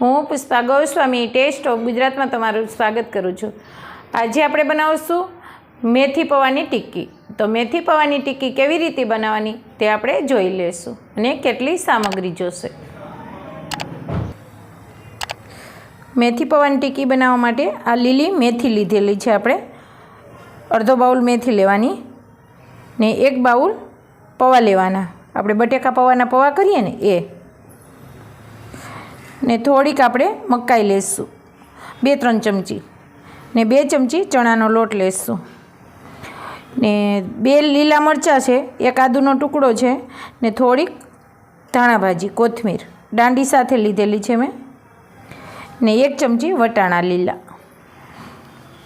હું Pushpa Goswami test of ગુજરાતમાં તમારું સ્વાગત કરું છું. આજે આપણે બનાવશું મેથી પૌવાની ટિક્કી. તો મેથી પૌવાની ટિક્કી કેવી રીતે બનાવવાની તે આપણે જોઈ લેશું અને કેટલી સામગ્રી જોશે. મેથી પૌવાની ટિક્કી બનાવવા માટે આ લીલી મેથી લીધેલી છે આપણે. અડધો બાઉલ મેથી લેવાની ને એક બાઉલ પૌવા લેવાના. આપણે બટેકા પૌવાના પૌવા કરીએ ને એ ને થોડીક આપણે મકાઈ લેશું. બે, ત્રણ ચમચી. ને બે ચમચી ચણાનો લોટ લેશું. ને બે લીલા મરચાં છે, એક આદુનો ટુકડો છે, ને થોડીક ધાણા ભાજી કોથમીર. દાંડી સાથે લીધેલી છે મેં. ને એક ચમચી વટાણા લીલા.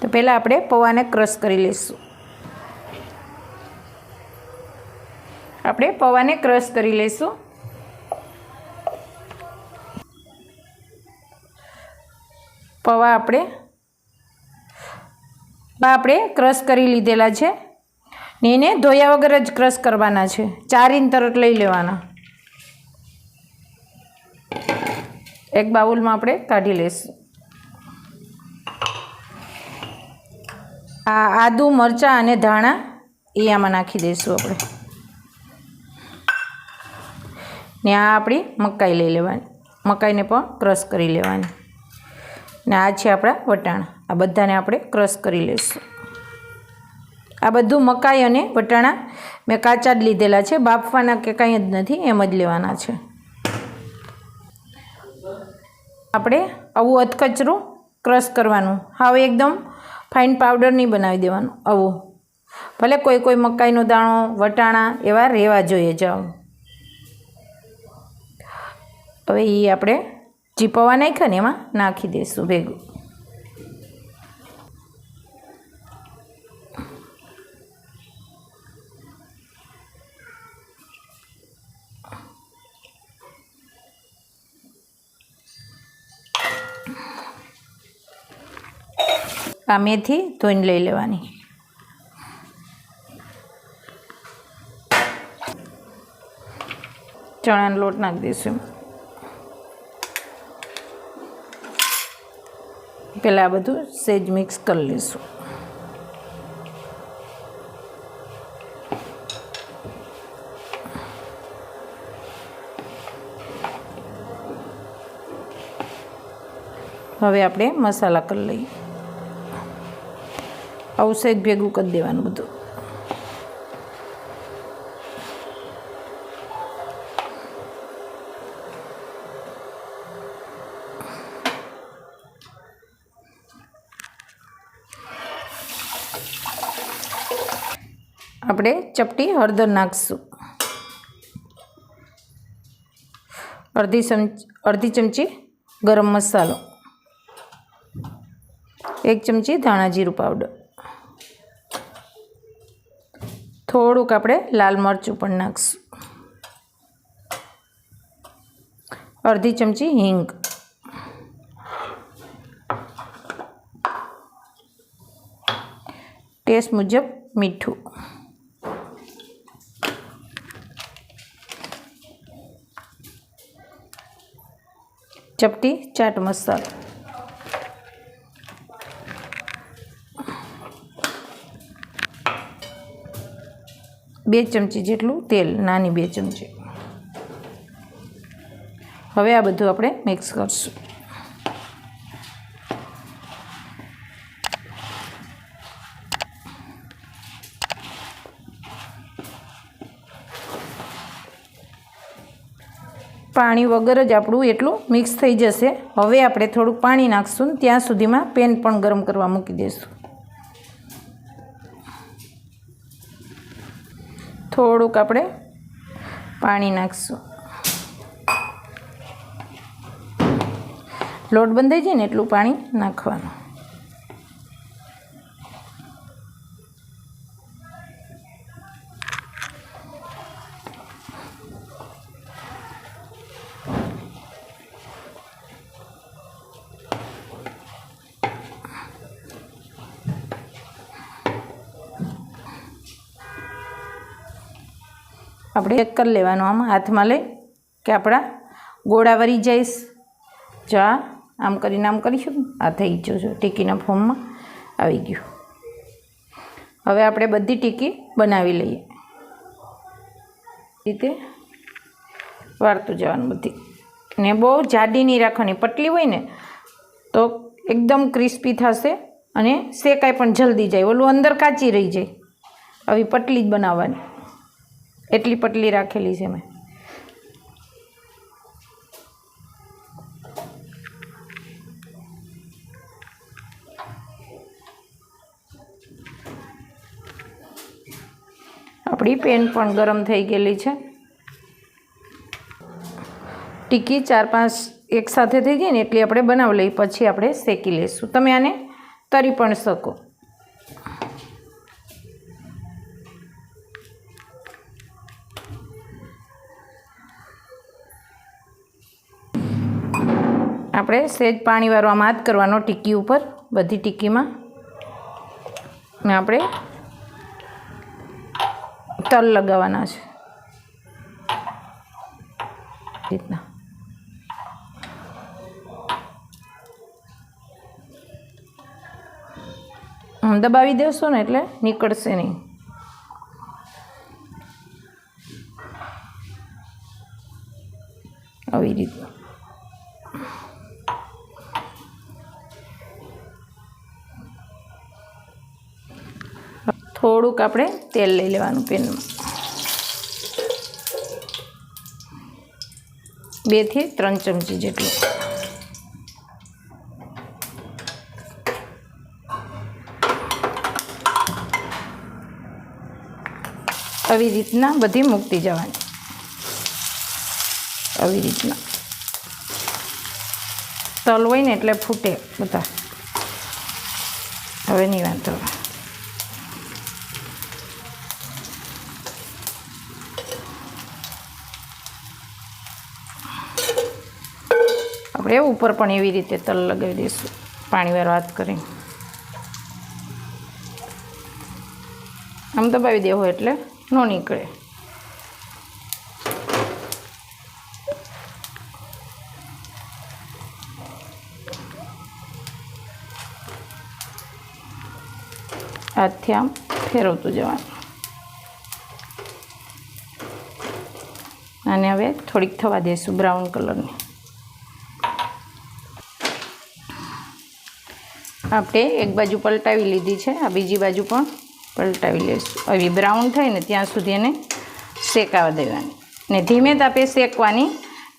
તો પહેલાં આપણે પૌવાને ક્રશ કરી લઈશું આપણે પૌવાને ક્રશ કરી લઈશું પૌવા આપણે આપણે ક્રશ કરી લીધેલા છે ને એને ધોયા વગર જ ક્રશ કરવાના છે. ચાર ઇંચ તરત લઈ લેવાના. એક બાઉલમાં આપણે કાઢી લઈશું. આ આદું, મરચાં અને ધાણા એ આમાં નાખી દઈશું આપણે. ને આ આપણી મકાઈ લઈ લેવાની. મકાઈને પણ ક્રશ કરી લેવાની. ને આ છે આપણા વટાણા. આ બધાને આપણે ક્રશ કરી લઈશું. આ બધું મકાઈ અને વટાણા મેં કાચા જ લીધેલા છે. બાફવાના કે કાંઈ જ નથી, એમ જ લેવાના છે. આપણે આવું અધકચરું ક્રશ કરવાનું. હવે એકદમ ફાઇન પાવડર નહીં બનાવી દેવાનું, આવું. ભલે કોઈ કોઈ મકાઈનો દાણો, વટાણા એવા રહેવા જોઈએ, જાઓ. હવે એ આપણે જે પૌવા નાખ્યા ને એમાં નાખી દઈશું ભેગું. આ મેથી ધોઈને લઈ લેવાની. ચણાનો લોટ નાખી દઈશું પહેલાં આ બધું સેજ મિક્સ કરી લઈશું. હવે આપણે મસાલા કરી લઈએ. આવું સેજ ભેગું કરી દેવાનું બધું. આપણે ચપટી હળદર નાખીશું. અડધી ચમચી અડધી ચમચી ગરમ મસાલો. એક ચમચી ધાણા જીરું પાવડર. થોડુંક આપણે લાલ મરચું પણ નાખીશું. અડધી ચમચી હિંગ. ટેસ્ટ મુજબ મીઠું. ચપટી, ચાટ મસાલો. બે ચમચી જેટલું તેલ, નાની બે ચમચી. હવે આ બધું આપણે મિક્સ કરશું. પાણી વગર જ આપણું એટલું મિક્સ થઈ જશે. હવે આપણે થોડુંક પાણી નાખશું ત્યાં સુધીમાં પેન પણ ગરમ કરવા મૂકી દઈશું થોડુંક આપણે પાણી નાખીશું. લોટ બંધાઈ જાય ને એટલું પાણી નાખવાનું. આપણે ચેક કરી લેવાનું. આમાં હાથમાં લઈ કે આપણા ગોળા વરી જઈશ. જો આ, આમ કરીને આમ કરીશું આ થઈ ગયું છે. ટીકીના ફોર્મમાં આવી ગયું. હવે આપણે બધી ટીકી બનાવી લઈએ. રીતે વાળતું જવાનું બધી. ને બહુ જાડી નહીં રાખવાની. પટલી હોય ને, તો એકદમ ક્રિસ્પી થશે અને શેકાય પણ જલ્દી જાય. ઓલું અંદર કાચી રહી જાય. આવી પટલી જ બનાવવાની. એટલી પતલી રાખેલી છે મેં. આપણી પેન પણ ગરમ થઈ ગયેલી છે. ટીકી ચાર પાંચ એકસાથે થઈ ગઈ ને, એટલી આપણે બનાવી લઈ પછી આપણે શેકી લઈશું. તમે આને તરી પણ શકો. આપણે સહેજ પાણીવાળો આમ હાથ કરવાનો ટીકી ઉપર, બધી ટીકીમાં. ને આપણે તલ લગાવવાના છે. રીતના. દબાવી દેશો ને એટલે નીકળશે નહીં. આવી રીતના. થોડુંક આપણે તેલ લઈ લેવાનું પેનમાં. બેથી ત્રણ ચમચી જેટલું. આવી રીતના બધી મૂકતી જવાની. આવી રીતના. તલ હોય ને એટલે ફૂટે બધા. હવે નહીં વાંધો આપણે ઉપર પણ એવી રીતે તલ લગાવી દઈશું. પાણીવાળો હાથ કરીને આમ દબાવી દેવો એટલે ન નીકળે. હાથથી આમ ફેરવતું જવાનું. અને હવે થોડીક થવા દઈશું બ્રાઉન કલરની. આપણે એક બાજુ પલટાવી લીધી છે, આ બીજી બાજુ પણ પલટાવી લઈશું આવી બ્રાઉન થાય ને ત્યાં સુધી એને શેકાવા દેવાની. ને ધીમે તાપે શેકવાની,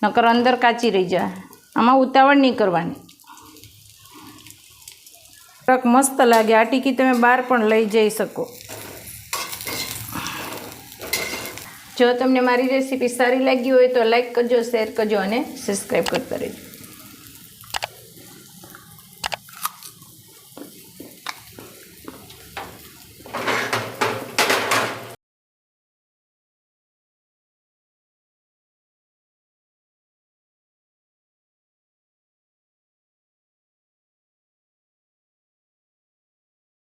નકર અંદર કાચી રહી જાય. આમાં ઉતાવળ નહીં કરવાની. ટ્રક મસ્ત લાગે, આ ટીકી તમે બહાર પણ લઈ જઈ શકો. જો તમને મારી રેસીપી સારી લાગી હોય તો લાઇક કરજો, શેર કરજો અને સબસ્ક્રાઈબ કરતા રહેજો.